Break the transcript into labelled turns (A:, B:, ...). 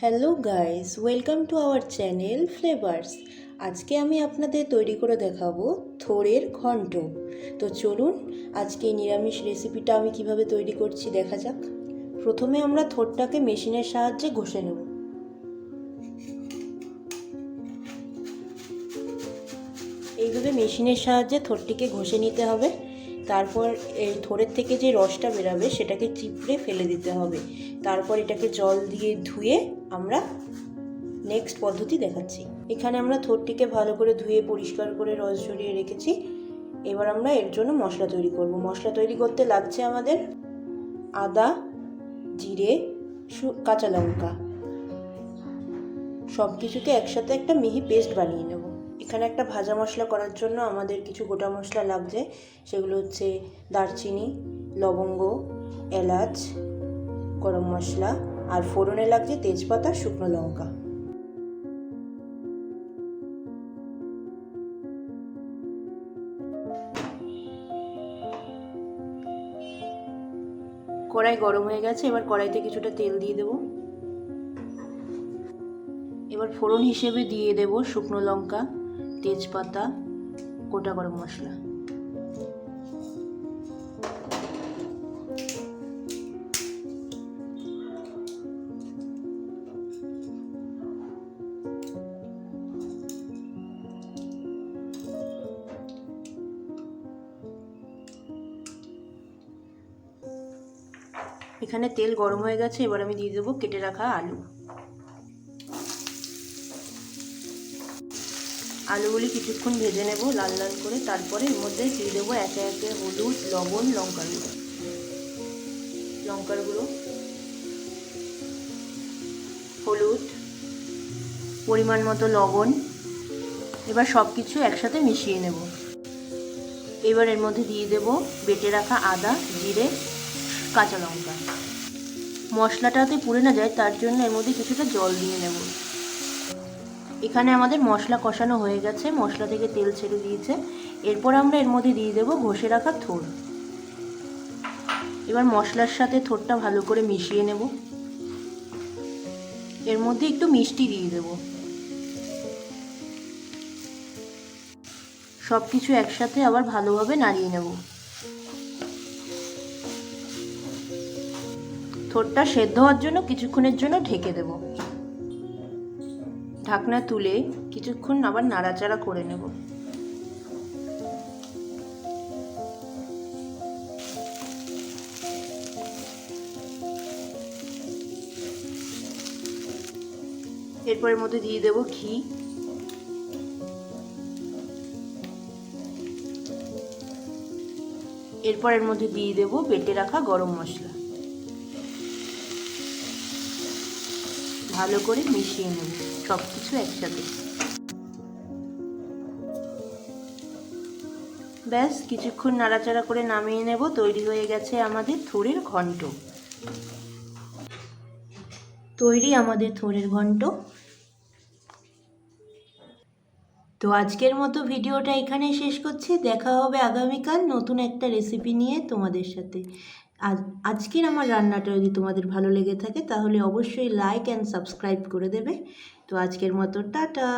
A: Hello guys welcome to our channel flavours আজকে আমি আপনাদের তৈরি করে দেখাবো থোড়ের ঘন্ট। তো চলুন, আজকে নিরামিষ রেসিপিটা আমি কীভাবে তৈরি করছি দেখা যাক। প্রথমে আমরা থোড়টাকে মেশিনের সাহায্যে ঘষে নেব। এইভাবে মেশিনের সাহায্যে থোড়টিকে ঘষে নিতে হবে। তারপর এই থোড়ের থেকে যে রসটা বেরাবে সেটাকে চিপড়ে ফেলে দিতে হবে। তারপর এটাকে জল দিয়ে ধুয়ে আমরা নেক্সট পদ্ধতি দেখাচ্ছি। এখানে আমরা থোরটিকে ভালো করে ধুয়ে, পরিষ্কার করে, রস ঝরিয়ে রেখেছি। এবার আমরা এর জন্য মশলা তৈরি করব। মশলা তৈরি করতে লাগছে আমাদের আদা, জিরে কাঁচা লঙ্কা। সব কিছুকে একসাথে একটা মিহি পেস্ট বানিয়ে নেব। এখানে একটা ভাজা মশলা করার জন্য আমাদের কিছু গোটা মশলা লাগছে। সেগুলো হচ্ছে দারচিনি, লবঙ্গ, এলাচ, গরম মশলা আর ফোড়নে লাগছে তেজপাতা, শুকনো লঙ্কা। কড়াই গরম হয়ে গেছে, এবার কড়াইতে কিছুটা তেল দিয়ে দেব। এবার ফোড়ন হিসেবে দিয়ে দেব শুকনো লঙ্কা। তেজপাতা, গোটা গরম মশলা। এখানে তেল গরম হয়ে গেছে, এবার আমি দিয়ে দেবো কেটে রাখা আলু। আলুগুলি কিছুক্ষণ ভেজে নেব লাল লাল করে। তারপরে এর মধ্যে দিয়ে দেবো একে একে হলুদ, লবণ, লঙ্কার গুঁড়ো। লঙ্কার গুঁড়ো। হলুদ। পরিমাণ মতো লবণ। এবার সব কিছু একসাথে মিশিয়ে নেব। এবার এর মধ্যে দিয়ে দেব বেটে রাখা আদা, জিরে, কাঁচা লঙ্কা। মশলাটাতে পুড়ে না যায়, তার জন্য এর মধ্যে কিছুটা জল দিয়ে নেব। এখানে আমাদের মশলা কষানো হয়ে গেছে, মশলা থেকে তেল ছেড়ে দিয়েছে। এরপর আমরা এর মধ্যে দিয়ে দেবো ঘষে রাখা থোর। এবার মশলার সাথে থোরটা ভালো করে মিশিয়ে নেব। এর মধ্যে একটু মিষ্টি দিয়ে দেব। সব কিছু একসাথে আবার ভালোভাবে নাড়িয়ে নেব। থোরটা সেদ্ধ হওয়ার জন্য কিছুক্ষণের জন্য ঢেকে দেব। ঢাকনা তুলে কিছুক্ষণ আবার নাড়াচাড়া করে নেব। এরপরের মধ্যে দিয়ে দেব ঘি। এরপরের মধ্যে দিয়ে দেব বেটে রাখা গরম মশলা। ভালো করে মিশিয়ে নেব। সব কিছু একসাথে। ব্যাস, কিছুক্ষণ নাড়াচাড়া করে নামিয়ে নেব, তৈরি হয়ে গেছে আমাদের থোড়ের ঘন্ট। তৈরি আমাদের থোড়ের ঘন্ট। তো আজকের মতো ভিডিওটা এখানে শেষ করছি। দেখা হবে আগামীকাল নতুন একটা রেসিপি নিয়ে তোমাদের সাথে। আজ, আজকের আমার রান্নাটা যদি তোমাদের ভালো লেগে থাকে, তাহলে অবশ্যই লাইক অ্যান্ড সাবস্ক্রাইব করে দেবে। তো আজকের মতো, টাটা!